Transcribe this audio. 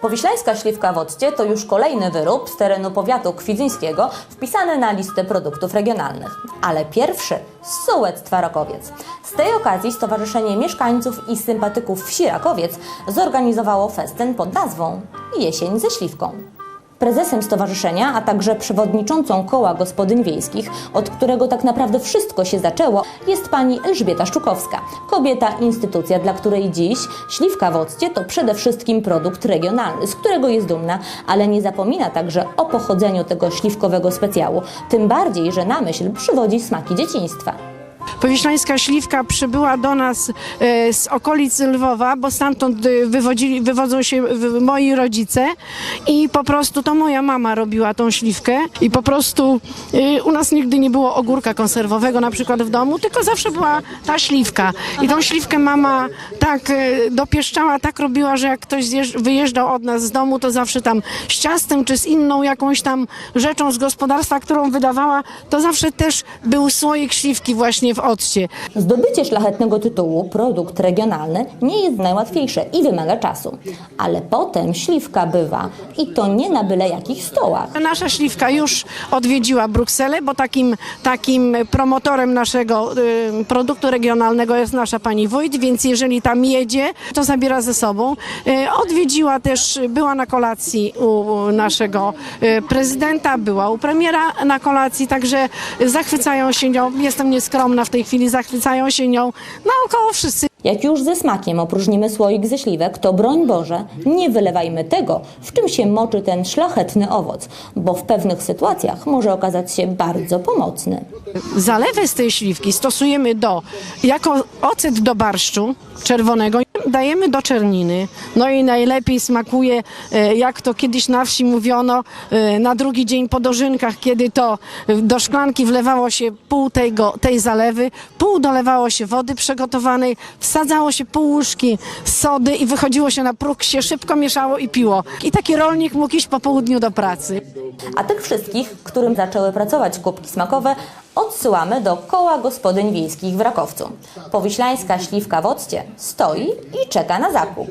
Powiślańska śliwka w occie to już kolejny wyrób z terenu powiatu kwidzyńskiego wpisany na listę produktów regionalnych. Ale pierwszy z sołectwa Rakowiec. Z tej okazji Stowarzyszenie Mieszkańców i Sympatyków Wsi Rakowiec zorganizowało festyn pod nazwą Jesień ze śliwką. Prezesem stowarzyszenia, a także przewodniczącą koła gospodyń wiejskich, od którego tak naprawdę wszystko się zaczęło, jest pani Elżbieta Szczukowska. Kobieta, instytucja, dla której dziś śliwka w occie to przede wszystkim produkt regionalny, z którego jest dumna, ale nie zapomina także o pochodzeniu tego śliwkowego specjału. Tym bardziej, że na myśl przywodzi smaki dzieciństwa. Powieślańska śliwka przybyła do nas e, z okolic Lwowa, bo stamtąd e, wywodzili, wywodzą się moi rodzice i po prostu to moja mama robiła tą śliwkę i po prostu e, u nas nigdy nie było ogórka konserwowego na przykład w domu, tylko zawsze była ta śliwka. I tą śliwkę mama tak dopieszczała, tak robiła, że jak ktoś wyjeżdżał od nas z domu, to zawsze tam z ciastem czy z inną jakąś tam rzeczą z gospodarstwa, którą wydawała, to zawsze też był słoik śliwki właśnie w occie. Zdobycie szlachetnego tytułu produkt regionalny nie jest najłatwiejsze i wymaga czasu. Ale potem śliwka bywa i to nie na byle jakich stołach. Nasza śliwka już odwiedziła Brukselę, bo takim, takim promotorem naszego y, produktu regionalnego jest nasza pani wójt, więc jeżeli tam jedzie, to zabiera ze sobą. Y, odwiedziła też, była na kolacji u naszego y, prezydenta, była u premiera na kolacji, także zachwycają się nią, jestem nieskromna w tej chwili, zachwycają się nią naokoło wszyscy. Jak już ze smakiem opróżnimy słoik ze śliwek, to broń Boże, nie wylewajmy tego, w czym się moczy ten szlachetny owoc, bo w pewnych sytuacjach może okazać się bardzo pomocny. Zalewę z tej śliwki stosujemy do, jako ocet do barszczu czerwonego, dajemy do czerniny. No i najlepiej smakuje, e, jak to kiedyś na wsi mówiono, e, na drugi dzień po dożynkach, kiedy to e, do szklanki wlewało się pół tego, tej zalewy, pół dolewało się wody przygotowanej, wsadzało się pół łyżki sody i wychodziło się na próg, się szybko mieszało i piło. I taki rolnik mógł iść po południu do pracy. A tych wszystkich, którym zaczęły pracować kubki smakowe, odsyłamy do koła gospodyń wiejskich w Rakowcu. Powiślańska śliwka w occie stoi i czeka na zakup.